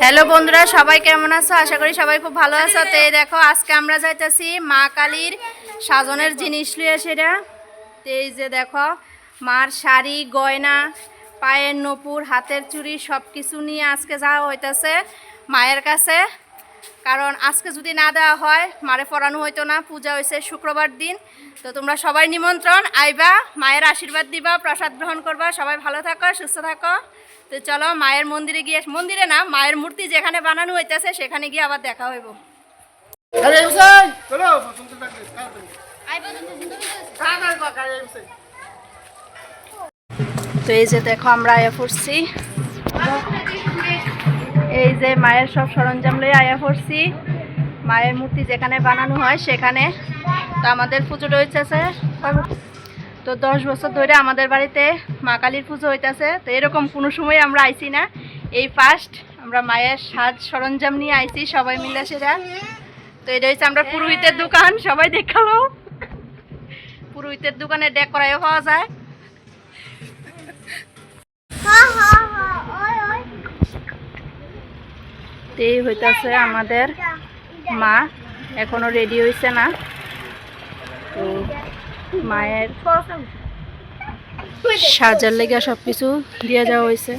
Hello বন্ধুরা, সবাই কেমন আছো? আশা করি সবাই খুব ভালো আছো। তো দেখো, আজকে আমরা যাইতেছি মা কালীর সাজনের জিনিস লিয়ে সেটা। তো এই যে দেখো, মার শাড়ি, গয়না, পায়ের নপুর, হাতের চুড়ি সব কিছু নিয়ে আজকে যাওয়া হইতেছে মায়ের কাছে। কারণ আজকে যদি না দেওয়া হয় মারে পড়ানো হইতো না পূজা হয়েছে শুক্রবার দিন। তো তোমরা সবাই নিমন্ত্রণ আইবা মায়ের আশীর্বাদ দিবা প্রসাদ গ্রহণ করবা সবাই ভালো থাকো সুস্থ থাকো। তো চলো মায়ের মন্দিরে গিয়ে মন্দিরে না মায়ের মূর্তি যেখানে বানানো হইতেছে সেখানে গিয়ে আবার দেখা হইব। তো এই যে দেখো আমরা আয়া পড়ছি যে মায়ের সব সরঞ্জাম লয়ে আয়া পড়ছি। মায়ের মূর্তি যেখানে বানানো হয় সেখানে। তো আমাদের পুজোটা হইতেছে তো দশ বছর ধরে আমাদের বাড়িতে মা কালীর পুজো হইতেছে। তো এরকম কোনো সময় আমরা আইছি না। এই ফার্স্ট আমরা মায়ের সাজ সরঞ্জাম নিয়ে আইছি সবাই মিলে সেটা। তো এটা হচ্ছে আমরা পুরোহিতের দোকান, সবাই দেখাল। পুরোহিতের দোকানে ডেক করাইও পাওয়া যায়। তো এই হইতাছে আমাদের মা। এখনও রেডি হয়েছে না। তো মায়ের সাজার লেগে সবকিছু দিয়ে যাওয়া হয়েছে